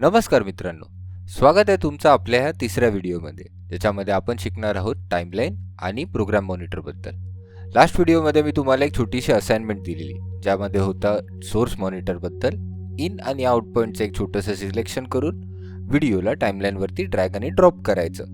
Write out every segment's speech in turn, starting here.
नमस्कार मित्रांनो स्वागत आहे तुमचं आपल्या ह्या तिसऱ्या व्हिडिओमध्ये ज्याच्यामध्ये आपण शिकणार आहोत टाईमलाईन आणि प्रोग्राम मॉनिटरबद्दल लास्ट व्हिडिओमध्ये मी तुम्हाला एक छोटीशी असाइनमेंट दिलेली ज्यामध्ये होता सोर्स मॉनिटरबद्दल इन आणि आउट पॉईंटचं एक छोटंसं सिलेक्शन करून व्हिडिओला टाईमलाईनवरती ड्रॅग आणि ड्रॉप करायचं.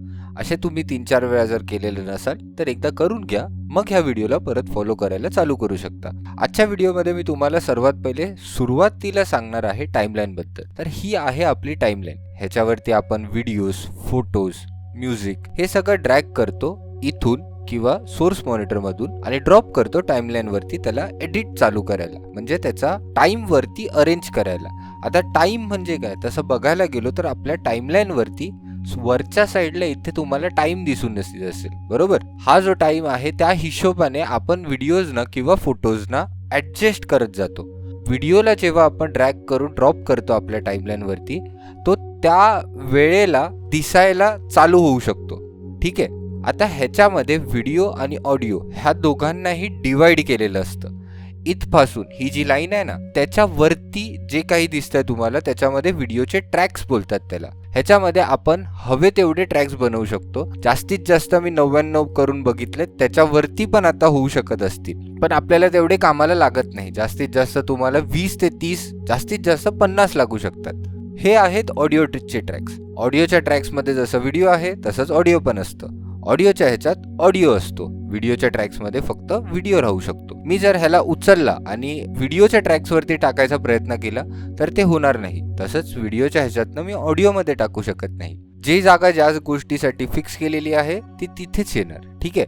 असे तुम्ही तीन चार वेळा जर केलेले नसाल तर एकदा करून घ्या. मग ह्या व्हिडिओला परत फॉलो करायला चालू करू शकता. आजच्या व्हिडिओमध्ये मी तुम्हाला सर्वात पहिले सुरुवातीला सांगणार आहे टाईमलाईनबद्दल तर ही आहे आपली टाईमलाईन ह्याच्यावरती आपण व्हिडिओज फोटोज म्युझिक हे सगळं ड्रॅग करतो इथून किंवा सोर्स मॉनिटरमधून आणि ड्रॉप करतो टाईमलाईनवरती त्याला एडिट चालू करायला. म्हणजे त्याचा टाईमवरती अरेंज करायला. आता टाईम म्हणजे काय? तसं बघायला गेलो तर आपल्या टाईमलाईनवरती वरच्या साईडला इथे तुम्हाला टाइम दिसून दिसत असेल बरोबर? हा जो टाइम आहे त्या हिशोबाने आपण व्हिडिओजना किंवा फोटोजना ॲडजस्ट करत जातो. व्हिडिओला जेव्हा आपण ड्रॅग करून ड्रॉप करतो आपल्या टाईमलाईनवरती तो त्या वेळेला दिसायला चालू होऊ शकतो. ठीक आहे? आता ह्याच्यामध्ये व्हिडिओ आणि ऑडिओ ह्या दोघांनाही डिवाइड केलेलं असतं. इथपासून ही जी लाईन आहे ना त्याच्यावरती जे काही दिसतंय तुम्हाला त्याच्यामध्ये व्हिडिओचे ट्रॅक्स बोलतात त्याला. ह्याच्यामध्ये आपण हवे तेवढे ट्रॅक्स बनवू शकतो. जास्तीत जास्त मी नव्याण्णव करून बघितले त्याच्यावरती पण आता होऊ शकत असतील. पण आपल्याला तेवढे कामाला लागत नाही. जास्तीत जास्त तुम्हाला वीस ते तीस जास्तीत जास्त पन्नास लागू शकतात. हे आहेत ऑडिओ ट्रिकचे ट्रॅक्स ऑडिओच्या ट्रॅक्समध्ये जसं व्हिडिओ आहे तसंच ऑडिओ पण असतं. ऑडिओच्या ह्याच्यात ऑडिओ असतो. व्हिडिओच्या ट्रॅक्समध्ये फक्त व्हिडिओ राहू शकतो. मी जर ह्याला उचलला आणि व्हिडिओच्या ट्रॅक्सवरती टाकायचा प्रयत्न केला तर ते होणार नाही. तसंच व्हिडिओच्या ह्याच्यातनं मी ऑडिओमध्ये टाकू शकत नाही. जी जागा ज्या गोष्टीसाठी फिक्स केलेली आहे ती तिथेच येणार. ठीक आहे?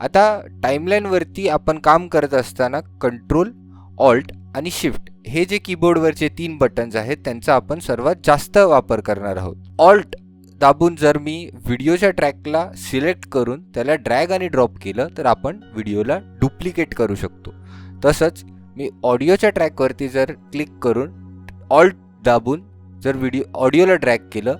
आता टाईमलाईनवरती आपण काम करत असताना कंट्रोल ऑल्ट आणि शिफ्ट हे जे कीबोर्डवरचे तीन बटन्स आहेत त्यांचा आपण सर्वात जास्त वापर करणार आहोत. ऑल्ट दाबून जर मी व्हिडिओच्या ट्रॅकला सिलेक्ट करून त्याला ड्रॅग आणि ड्रॉप केलं तर आपण व्हिडिओला डुप्लिकेट करू शकतो. तसंच मी ऑडिओच्या ट्रॅकवरती जर क्लिक करून ऑल्ट दाबून जर व्हिडिओ ऑडिओला ड्रॅग केलं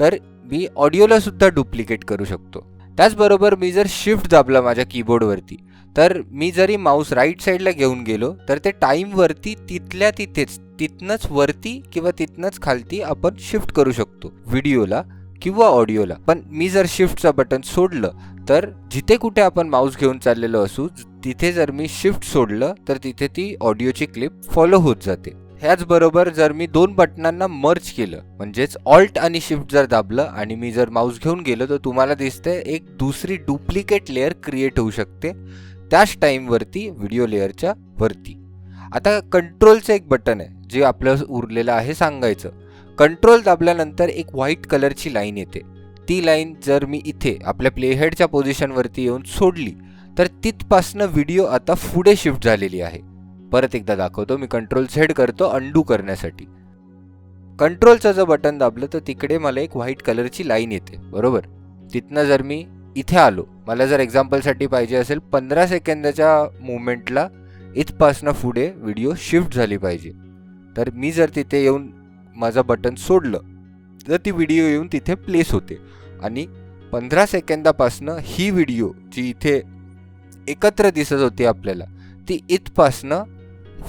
तर मी ऑडिओलासुद्धा डुप्लिकेट करू शकतो. त्याचबरोबर मी जर शिफ्ट दाबला माझ्या कीबोर्डवरती तर मी जरी माऊस राईट साईडला घेऊन गेलो तर ते टाईमवरती तिथल्या तिथेच तिथनंच वरती किंवा तिथनंच खालती आपण शिफ्ट करू शकतो. व्हिडिओला किंवा ऑडिओला. पण मी जर शिफ्टचं बटन सोडलं तर जिथे कुठे आपण माऊस घेऊन चाललेलो असू तिथे जर मी शिफ्ट सोडलं तर तिथे ती ऑडिओची क्लिप फॉलो होत जाते. ह्याचबरोबर जर मी दोन बटनांना मर्ज केलं म्हणजेच ऑल्ट आणि शिफ्ट जर दाबलं आणि मी जर माऊस घेऊन गेलो तर तुम्हाला दिसतंय एक दुसरी डुप्लिकेट लेअर क्रिएट होऊ शकते त्याच टाईमवरती व्हिडिओ लेअरच्या वरती. आता कंट्रोलचं एक बटन आहे जे आपलं उरलेलं आहे सांगायचं. कंट्रोल दाबल्यानंतर एक व्हाईट कलरची लाईन येते. ती लाईन जर मी इथे आपल्या प्लेहेडच्या पोझिशनवरती येऊन सोडली तर तिथपासनं व्हिडिओ आता पुढे शिफ्ट झालेली आहे. परत एकदा दाखवतो मी कंट्रोल झेड करतो अंडू करण्यासाठी. कंट्रोलचं जर बटन दाबलं तर तिकडे मला एक व्हाईट कलरची लाईन येते बरोबर? तिथनं जर मी इथे आलो मला जर एक्झाम्पलसाठी पाहिजे असेल पंधरा सेकंदाच्या मुवमेंटला इथपासनं पुढे व्हिडिओ शिफ्ट झाली पाहिजे. तर मी जर तिथे येऊन माझं बटन सोडलं. तर ती व्हिडिओ येऊन तिथे प्लेस होते. आणि पंधरा सेकंदापासनं ही व्हिडिओ जी इथे एकत्र दिसत होती आपल्याला ती इथपासनं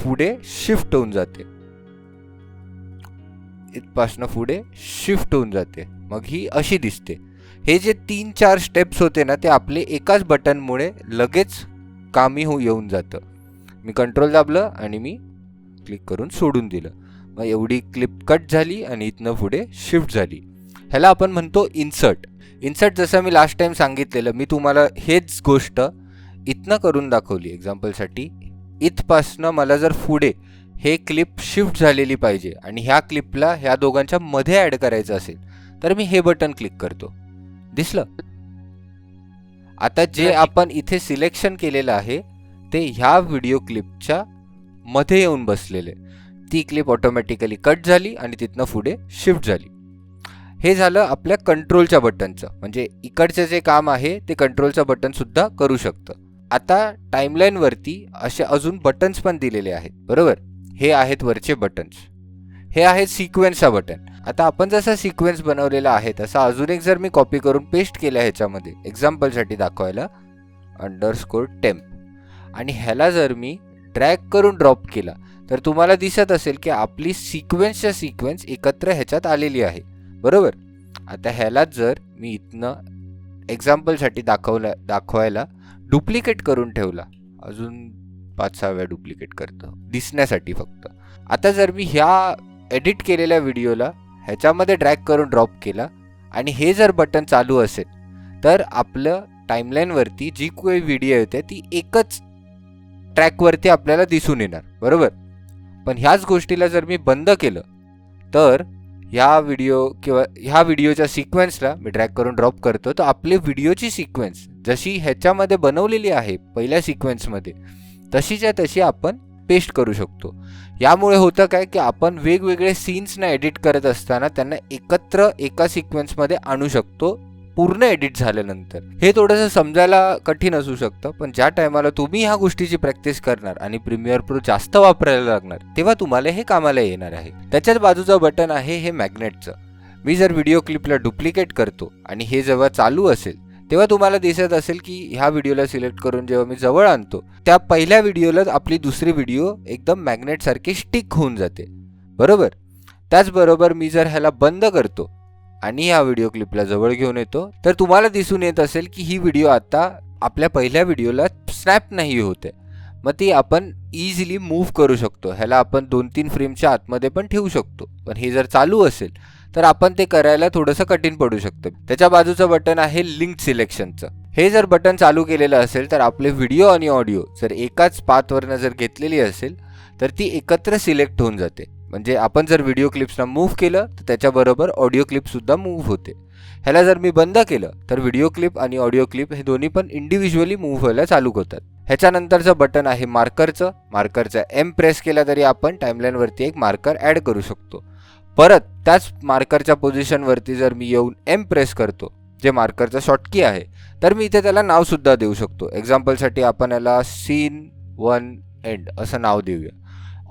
पुढे शिफ्ट होऊन जाते. इथपासनं पुढे शिफ्ट होऊन जाते. मग ही अशी दिसते. हे जे तीन चार स्टेप्स होते ना ते आपले एकाच बटनमुळे लगेच कामी हो येऊन जातं. मी कंट्रोल दाबलं आणि मी क्लिक करून सोडून दिलं. मग एवढी क्लिप कट झाली आणि इथनं पुढे शिफ्ट झाली. ह्याला आपण म्हणतो इन्सर्ट इन्सर्ट जसं मी लास्ट टाइम सांगितलेलं मी तुम्हाला हेच गोष्ट इथनं करून दाखवली एक्झाम्पलसाठी इथपासनं मला जर पुढे हे क्लिप शिफ्ट झालेली पाहिजे आणि ह्या क्लिपला ह्या दोघांच्या मध्ये ॲड करायचं असेल तर मी हे बटन क्लिक करतो. दिसलं? आता जे आपण इथे सिलेक्शन केलेलं आहे ते ह्या व्हिडिओ क्लिपच्या मध्ये येऊन बसलेले. ती क्लिप ऑटोमॅटिकली कट झाली आणि तिथनं पुढे शिफ्ट झाली. हे झालं आपल्या कंट्रोलच्या बटनचं म्हणजे इकडचं जे काम आहे ते कंट्रोलचं बटनसुद्धा करू शकतं. आता टाईमलाईनवरती असे अजून बटन्स पण दिलेले आहेत. बरोबर? हे आहेत वरचे बटन्स हे आहेत सिक्वेन्सचा बटन आता आपण जसा सिक्वेन्स बनवलेला आहे तसा अजून एक जर मी कॉपी करून पेस्ट केला ह्याच्यामध्ये एक्झाम्पलसाठी दाखवायला अंडरस्कोर टेम्प आणि ह्याला जर मी ड्रॅग करून ड्रॉप केला तर तुम्हाला दिसत असेल की आपली सिक्वेन्सच्या सिक्वेन्स एकत्र ह्याच्यात आलेली आहे. बरोबर? आता ह्यालाच जर मी इथनं एक्झाम्पलसाठी दाखवला दाखवायला डुप्लिकेट करून ठेवला. अजून पाच सहा वेळा डुप्लिकेट करतो. दिसण्यासाठी फक्त. आता जर मी ह्या एडिट केलेल्या व्हिडिओला ह्याच्यामध्ये ड्रॅग करून ड्रॉप केला आणि हे जर बटन चालू असेल तर आपलं टाईमलाईनवरती जी काही व्हिडिओ येते ती एकच ट्रॅकवरती आपल्याला दिसून येणार. बरोबर? पण ह्याच गोष्टीला जर मी बंद केलं तर ह्या व्हिडिओ किंवा ह्या व्हिडिओच्या सिक्वेन्सला मी ड्रॅग करून ड्रॉप करतो. तर आपली व्हिडिओची सिक्वेन्स जशी ह्याच्यामध्ये बनवलेली आहे पहिल्या सिक्वेन्समध्ये तशीच्या तशी आपण पेस्ट करू शकतो. यामुळे होतं काय की आपण वेगवेगळे सीन्सना एडिट करत असताना त्यांना एकत्र एका सिक्वेन्समध्ये आणू शकतो. पूर्ण एडिट झाल्यानंतर. हे थोडंसं समजायला कठीण असू शकतं पण ज्या टायमाला तुम्ही ह्या गोष्टीची प्रॅक्टिस करणार आणि प्रीमियर प्रो जास्त वापरायला लागणार तेव्हा तुम्हाला हे कामाला येणार आहे. त्याच्याच बाजूचं बटन आहे हे मॅग्नेटचं मी जर व्हिडिओ क्लिपला डुप्लिकेट करतो आणि हे जेव्हा चालू असेल तेव्हा तुम्हाला दिसत असेल की ह्या व्हिडिओला सिलेक्ट करून जेव्हा मी जवळ आणतो त्या पहिल्या व्हिडिओलाच आपली दुसरी व्हिडिओ एकदम मॅग्नेटसारखी स्टिक होऊन जाते. बरोबर? त्याचबरोबर मी जर ह्याला बंद करतो आणि या व्हिडिओ क्लिपला जवळ घेऊन येतो. तर तुम्हाला दिसून येत असेल की ही व्हिडिओ आता आपल्या पहिल्या व्हिडिओला स्नॅप नाही होते मग ती आपण इझिली मूव्ह करू शकतो. ह्याला आपण दोन तीन फ्रेमच्या आतमध्ये पण ठेवू शकतो. पण हे जर चालू असेल तर आपण ते करायला थोडंसं कठीण पडू शकतं. त्याच्या बाजूचं बटन आहे लिंक सिलेक्शनचं हे जर बटन चालू केलेलं असेल तर आपले व्हिडिओ आणि ऑडिओ जर एकाच पाथवरनं जर घेतलेली असेल तर ती एकत्र सिलेक्ट होऊन जाते. म्हणजे आपण जर व्हिडिओ क्लिप्सना मूव्ह केलं तर त्याच्याबरोबर ऑडिओ क्लिपसुद्धा मूव्ह होते. ह्याला जर मी बंद केलं तर व्हिडिओ क्लिप आणि ऑडिओ क्लिप हे दोन्ही पण इंडिव्हिज्युअली मूव्ह व्हायला चालू होतात ह्याच्यानंतरचं बटन आहे मार्करचं मार्करचं एम प्रेस केला तरी आपण टाईमलाईनवरती एक मार्कर ॲड करू शकतो. परत त्याच मार्करच्या पोझिशनवरती जर मी येऊन एम प्रेस करतो जे मार्करचं शॉर्टकी आहे तर मी इथे त्याला नावसुद्धा देऊ शकतो. एक्झाम्पलसाठी आपण याला सीन वन एंड असं नाव देऊया.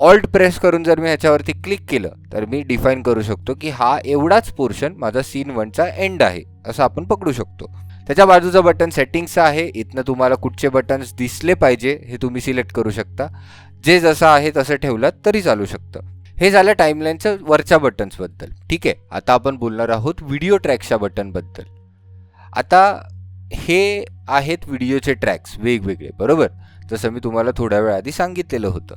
ऑल्ट प्रेस करून जर मी ह्याच्यावरती क्लिक केलं तर मी डिफाईन करू शकतो की हा एवढाच पोर्शन माझा सीन वनचा एंड आहे असं आपण पकडू शकतो. त्याच्या बाजूचं बटन सेटिंग्सचं आहे इथनं तुम्हाला कुठचे बटन्स दिसले पाहिजे हे तुम्ही सिलेक्ट करू शकता. जे जसं आहे तसं ठेवलं तरी चालू शकतं. हे झालं टाईमलाईनचं वरच्या बटन्सबद्दल ठीक आहे? आता आपण बोलणार आहोत व्हिडिओ ट्रॅक्सच्या बटनबद्दल आता हे आहेत व्हिडिओचे ट्रॅक्स वेगवेगळे बरोबर? जसं मी तुम्हाला थोड्या वेळ आधी सांगितलेलं होतं.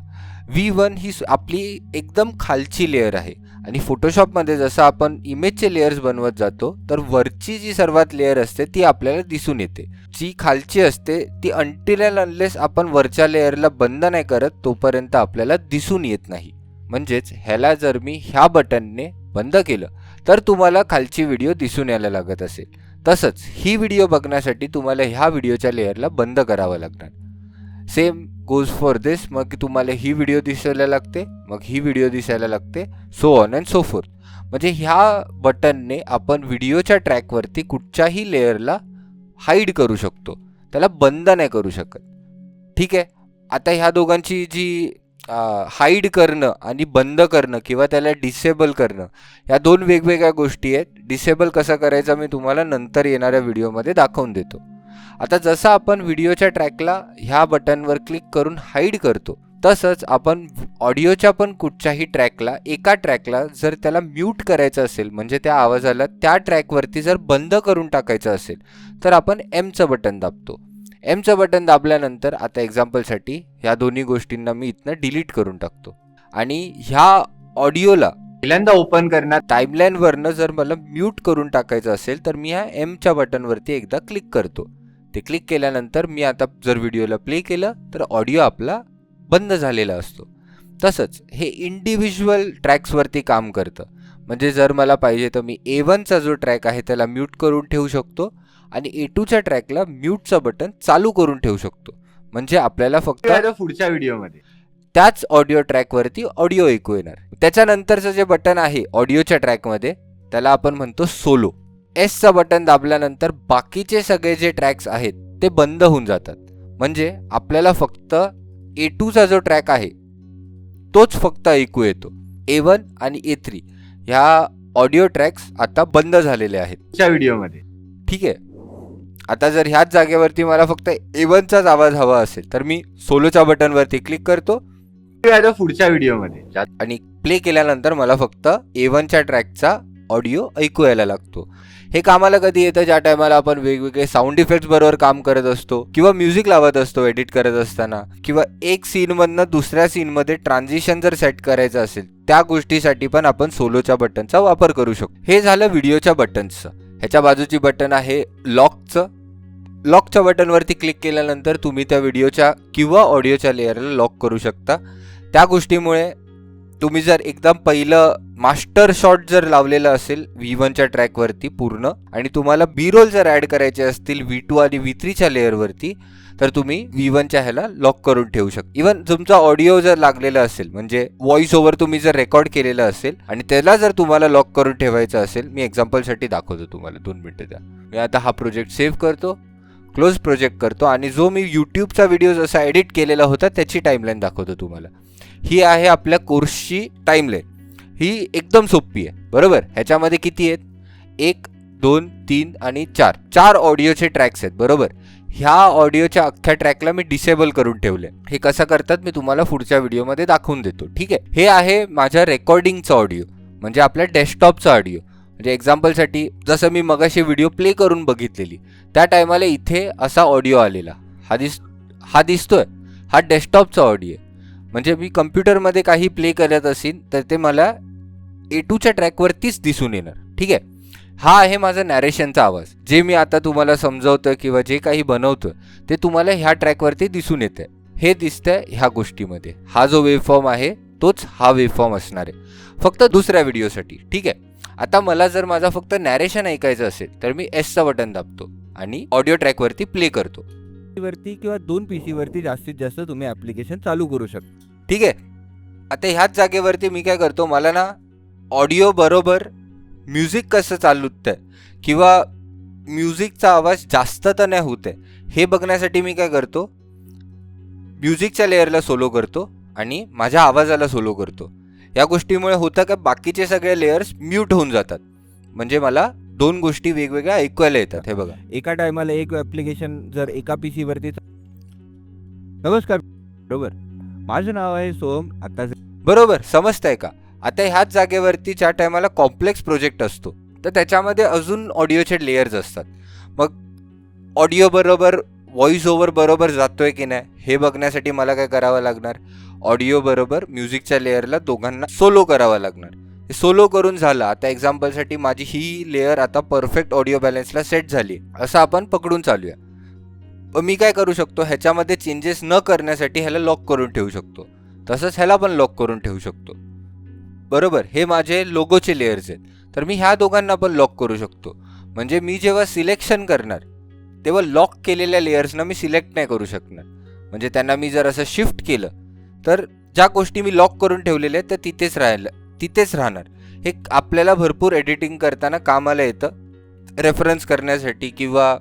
व्ही वन ही आपली एकदम खालची लेअर आहे. आणि फोटोशॉपमध्ये जसं आपण इमेजचे लेअर्स बनवत जातो तर वरची जी सर्वात लेअर असते ती आपल्याला दिसून येते. जी खालची असते ती अंटिल अनलेस आपण वरच्या लेअरला बंद नाही करत तोपर्यंत आपल्याला दिसून येत नाही. म्हणजेच ह्याला जर मी ह्या बटनने बंद केलं तर तुम्हाला खालची व्हिडिओ दिसून यायला लागत असेल. तसंच ही व्हिडिओ बघण्यासाठी तुम्हाला ह्या व्हिडिओच्या लेअरला बंद करावं लागणार. सेम गोज फॉर दिस मग तुम्हाला ही व्हिडिओ दिसायला लागते मग ही व्हिडिओ दिसायला लागते so on and so forth म्हणजे ह्या बटनने आपण व्हिडिओच्या ट्रॅकवरती कुठच्याही लेअरला हाईड करू शकतो. त्याला बंद नाही करू शकत. ठीक आहे? आता ह्या दोघांची जी हाईड करणं आणि बंद करणं किंवा त्याला डिसेबल करणं ह्या दोन वेगवेगळ्या गोष्टी आहेत. डिसेबल कसं करायचं मी तुम्हाला नंतर येणाऱ्या व्हिडिओमध्ये दाखवून देतो. आता जसं आपण व्हिडिओच्या ट्रॅकला ह्या बटनवर क्लिक करून हाईड करतो तसंच आपण ऑडिओच्या पण कुठच्याही ट्रॅकला एका ट्रॅकला जर त्याला म्यूट करायचं असेल म्हणजे त्या आवाजाला त्या ट्रॅकवरती जर बंद करून टाकायचं असेल तर आपण एमचं बटन दाबतो. एमचं बटन दाबल्यानंतर आता एक्झाम्पलसाठी ह्या दोन्ही गोष्टींना मी इथनं डिलीट करून टाकतो. आणि ह्या ऑडिओला पहिल्यांदा ओपन करण्यात टाईमलाईनवरनं जर मला म्यूट करून टाकायचं असेल तर मी ह्या एमच्या बटनवरती एकदा क्लिक करतो. ते क्लिक केल्यानंतर मी आता जर व्हिडिओला प्ले केलं तर ऑडिओ आपला बंद झालेला असतो. तसंच हे इंडिव्हिज्युअल ट्रॅक्सवरती काम करतं. म्हणजे जर मला पाहिजे तर मी ए वनचा जो ट्रॅक आहे त्याला म्यूट करून ठेवू शकतो आणि ए टूच्या ट्रॅकला म्यूटचं बटन चालू करून ठेवू शकतो. म्हणजे आपल्याला फक्त पुढच्या व्हिडिओमध्ये त्याच ऑडिओ ट्रॅकवरती ऑडिओ ऐकू येणार. त्याच्यानंतरचं जे बटन आहे ऑडिओच्या ट्रॅकमध्ये त्याला आपण म्हणतो सोलो एसचं बटन दाबल्यानंतर बाकीचे सगळे जे ट्रॅक्स आहेत ते बंद होऊन जातात. म्हणजे आपल्याला फक्त ए टूचा जो ट्रॅक आहे तोच फक्त ऐकू येतो. ए वन आणि ए थ्री ह्या ऑडिओ ट्रॅक्स आता बंद झालेले आहेत. व्हिडिओमध्ये ठीक आहे? आता जर ह्याच जागेवरती मला फक्त ए वनचाच आवाज हवा असेल तर मी सोलोच्या बटनवरती क्लिक करतो. पुढच्या व्हिडिओमध्ये आणि प्ले केल्यानंतर मला फक्त ए वनच्या ट्रॅकचा ऑडिओ ऐकू यायला लागतो. हे कामाला कधी येतं? ज्या टायमाला आपण वेगवेगळे साऊंड इफेक्ट्स बरोबर काम करत असतो किंवा म्युझिक लावत असतो एडिट करत असताना किंवा एक सीनमधनं दुसऱ्या सीनमध्ये ट्रान्झिशन जर सेट करायचं असेल त्या गोष्टीसाठी पण आपण सोलोच्या बटनचा वापर करू शकतो. हे झालं व्हिडिओच्या बटन्सचं ह्याच्या बाजूची बटन आहे लॉकचं लॉकच्या बटनवरती क्लिक केल्यानंतर तुम्ही त्या व्हिडिओच्या किंवा ऑडिओच्या लेअरला लॉक करू शकता. त्या गोष्टीमुळे तुम्ही जर एकदम पहिलं मास्टर शॉट जर लावलेलं असेल व्ही वनच्या ट्रॅकवरती पूर्ण आणि तुम्हाला बी रोल जर ॲड करायचे असतील व्ही टू आणि व्ही थ्रीच्या लेअरवरती तर तुम्ही व्ही वनच्या ह्याला लॉक करून ठेवू शकता इवन तुमचा ऑडिओ जर लागलेला असेल म्हणजे व्हॉइस ओव्हर तुम्ही जर रेकॉर्ड केलेलं असेल आणि त्याला जर तुम्हाला लॉक करून ठेवायचं असेल मी एक्झाम्पलसाठी दाखवतो तुम्हाला दोन मिनटं द्या. मी आता हा प्रोजेक्ट सेव्ह करतो क्लोज प्रोजेक्ट करतो आणि जो मी यूट्यूबचा व्हिडिओ जसा एडिट केलेला होता त्याची टाईमलाईन दाखवतो तुम्हाला. ही आहे आपल्या कोर्सची टाईमलाईन ही एकदम सोपी आहे. बरोबर? ह्याच्यामध्ये किती आहेत? एक दोन तीन आणि चार. चार ऑडिओचे ट्रॅक्स आहेत. बरोबर? ह्या ऑडिओच्या अख्ख्या ट्रॅकला मी डिसेबल करून ठेवले. हे कसं करतात? मी तुम्हाला पुढच्या व्हिडिओमध्ये दाखवून देतो. ठीक आहे? हे आहे माझ्या रेकॉर्डिंगचा ऑडिओ म्हणजे आपल्या डेस्कटॉपचा ऑडिओ म्हणजे एक्झाम्पलसाठी जसं मी मगाशी व्हिडिओ प्ले करून बघितलेली त्या टायमाला इथे असा ऑडिओ आलेला. हा दिस हा दिसतोय. हा डेस्कटॉपचा ऑडिओ आहे. म्हणजे मी कम्प्युटरमध्ये काही प्ले करत असेल तर ते मला ए टूच्या ट्रॅकवरतीच दिसून येणार. ठीक आहे? हा आहे माझा नॅरेशनचा आवाज. जे मी आता तुम्हाला समजवतोय किंवा जे काही बनवतोय ते तुम्हाला ह्या ट्रॅकवरती दिसून येतंय. हे दिसतंय ह्या गोष्टीमध्ये. हा जो वेवफॉर्म आहे तोच हा वेवफॉर्म असणार आहे. फक्त दुसऱ्या व्हिडिओसाठी ठीक आहे? आता मला जर माझा फक्त नॅरेशन ऐकायचं असेल तर मी एसचा बटन दाबतो आणि ऑडिओ ट्रॅकवरती प्ले करतो. वरती किंवा दोन पी वरती जास्तीत जास्त तुम्ही ऍप्लिकेशन चालू करू शकता. ठीक आहे? आता ह्याच जागेवरती मी काय करतो मला ना ऑडिओ बरोबर म्युझिक कसं चालूत आहे किंवा म्युझिकचा आवाज जास्त तर नाही होत आहे? हे बघण्यासाठी मी काय करतो? म्युझिकच्या लेअरला सोलो करतो आणि माझ्या आवाजाला सोलो करतो. या गोष्टीमुळे होतं का बाकीचे सगळे लेअर्स म्यूट होऊन जातात. म्हणजे मला दोन गोष्टी वेगवेगळ्या ऐकवायला येतात. हे बघा. एका टायमाला एक ऍप्लिकेशन जर एका पी वरती चा- नमस्कार बरोबर. माझं नाव आहे सोहम आता बरोबर समजतंय का? आता ह्याच जागेवरती ज्या टायमाला कॉम्प्लेक्स प्रोजेक्ट असतो. तर त्याच्यामध्ये अजून ऑडिओचे लेयर्स असतात. मग ऑडिओ बरोबर व्हॉइस ओव्हर बरोबर जातोय की नाही हे बघण्यासाठी मला काय करावं लागणार? ऑडिओ बरोबर म्युझिकच्या लेअरला दोघांना सोलो करावं लागणार. हे सोलो करून झालं. आता एक्झाम्पलसाठी माझी ही लेअर आता परफेक्ट ऑडिओ बॅलन्सला सेट झाली असं आपण पकडून चालूया. मग मी काय करू शकतो? ह्याच्यामध्ये चेंजेस न करण्यासाठी ह्याला लॉक करून ठेवू शकतो. तसंच ह्याला पण लॉक करून ठेवू शकतो. बरोबर हे माझे लोगोचे लेयर्स आहेत. तर मी ह्या दोघांना पण लॉक करू शकतो. म्हणजे मी जेव्हा सिलेक्शन करणार तेव्हा लॉक केलेल्या लेयर्सना मी सिलेक्ट नाही करू शकणार. म्हणजे त्यांना मी जर असं शिफ्ट केलं तर ज्या गोष्टी मी लॉक करून ठेवलेल्या आहेत त्या तिथेच राहायला तिथेच राहणार. हे आपल्याला भरपूर एडिटिंग करताना कामाला येतं. रेफरन्स करण्यासाठी किंवा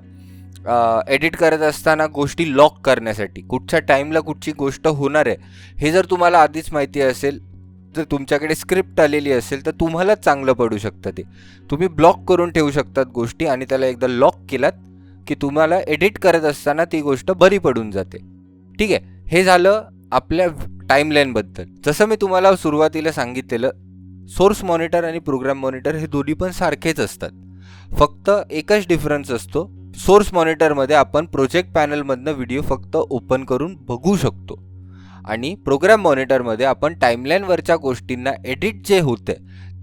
एडिट करत असताना गोष्टी लॉक करण्यासाठी. कुठच्या टाईमला कुठची गोष्ट होणार आहे हे जर तुम्हाला आधीच माहिती असेल जर तुमच्याकडे स्क्रिप्ट आलेली असेल तर तुम्हालाच चांगलं पडू शकतं ते. तुम्ही ब्लॉक करून ठेवू शकतात गोष्टी आणि त्याला एकदा लॉक केलात की तुम्हाला एडिट करत असताना ती गोष्ट बरी पडून जाते. ठीक आहे? हे झालं आपल्या टाईमलाईनबद्दल जसं मी तुम्हाला सुरुवातीला सांगितलेलं सोर्स मॉनिटर आणि प्रोग्राम मॉनिटर हे दोन्ही पण सारखेच असतात. फक्त एकच डिफरन्स असतो. सोर्स मॉनिटरमध्ये आपण प्रोजेक्ट पॅनलमधनं व्हिडिओ फक्त ओपन करून बघू शकतो. आणि प्रोग्राम मॉनिटरमध्ये आपण टाईमलाईनवरच्या गोष्टींना एडिट जे होते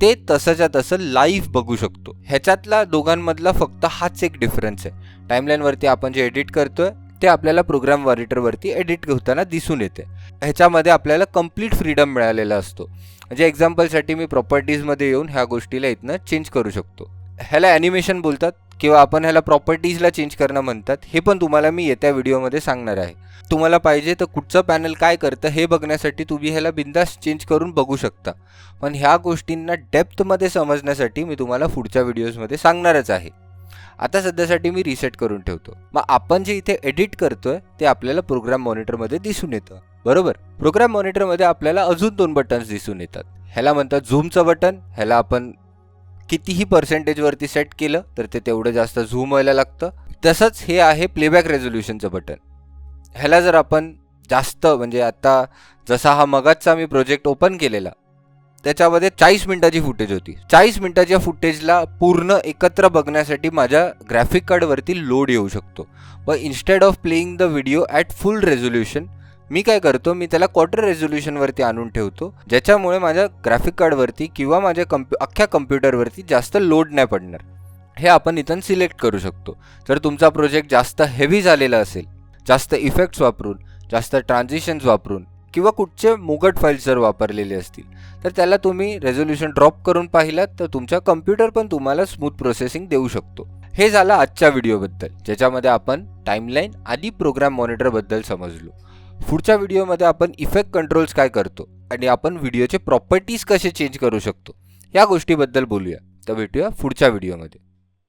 ते तसंच्या तसं लाईव्ह बघू शकतो. ह्याच्यातला दोघांमधला फक्त हाच एक डिफरन्स आहे. टाईमलाईनवरती आपण जे एडिट करतोय ते आपल्याला प्रोग्राम मॉनिटरवरती एडिट होताना दिसून येते. ह्याच्यामध्ये आपल्याला कंप्लीट फ्रीडम मिळालेला असतो. म्हणजे एक्झाम्पलसाठी मी प्रॉपर्टीजमध्ये येऊन ह्या गोष्टीला इथनं चेंज करू शकतो. ह्याला ॲनिमेशन बोलतात किंवा आपण ह्याला प्रॉपर्टीजला चेंज करणं म्हणतात हे पण तुम्हाला मी येत्या व्हिडिओमध्ये सांगणार आहे. तुम्हाला पाहिजे तर कुठचं पॅनल काय करतं हे बघण्यासाठी तुम्ही ह्याला बिंदास चेंज करून बघू शकता. पण ह्या गोष्टींना डेप्थमध्ये समजण्यासाठी मी तुम्हाला पुढच्या व्हिडिओजमध्ये सांगणारच आहे. आता सध्यासाठी मी रिसेट करून ठेवतो. मग आपण जे इथे एडिट करतोय ते आपल्याला प्रोग्राम मॉनिटरमध्ये दिसून येतं. बरोबर? प्रोग्राम मॉनिटरमध्ये आपल्याला अजून दोन बटन्स दिसून येतात. ह्याला म्हणतात झूमचं बटन ह्याला आपण कितीही पर्सेंटेजवरती सेट केलं तर ते तेवढं जास्त झूम व्हायला लागतं. तसंच हे आहे प्लेबॅक रेझोल्युशनचं बटन ह्याला जर आपण जास्त म्हणजे आता जसा हा मगाचा मी प्रोजेक्ट ओपन केलेला त्याच्यामध्ये चाळीस मिनिटाची फुटेज होती. चाळीस मिनिटाच्या फुटेजला पूर्ण एकत्र बघण्यासाठी माझ्या ग्राफिक कार्डवरती लोड येऊ शकतो. व instead of playing the video at full resolution मी काय करतो मी त्याला क्वार्टर रेझोल्युशनवरती आणून ठेवतो ज्याच्यामुळे माझ्या ग्राफिक कार्डवरती किंवा माझ्या कम्प्यु अख्ख्या कम्प्युटरवरती जास्त लोड नाही पडणार. हे आपण इथून सिलेक्ट करू शकतो. जर तुमचा प्रोजेक्ट जास्त हेवी झालेला असेल जास्त इफेक्ट्स वापरून जास्त ट्रान्झिशन्स वापरून किंवा कुठचे मुगट फाईल्स जर वापरलेले असतील तर त्याला तुम्ही रेझोल्युशन ड्रॉप करून पाहिलात तर तुमचा कम्प्युटर पण तुम्हाला स्मूथ प्रोसेसिंग देऊ शकतो. हे झालं आजच्या व्हिडिओबद्दल ज्याच्यामध्ये आपण टाईमलाईन आणि प्रोग्राम मॉनिटरबद्दल समजलो. पुढच्या व्हिडिओमध्ये आपण इफेक्ट कंट्रोल्स काय करतो आणि आपण व्हिडिओचे प्रॉपर्टीज कसे चेंज करू शकतो या गोष्टीबद्दल बोलूया. तर भेटूया पुढच्या व्हिडिओमध्ये.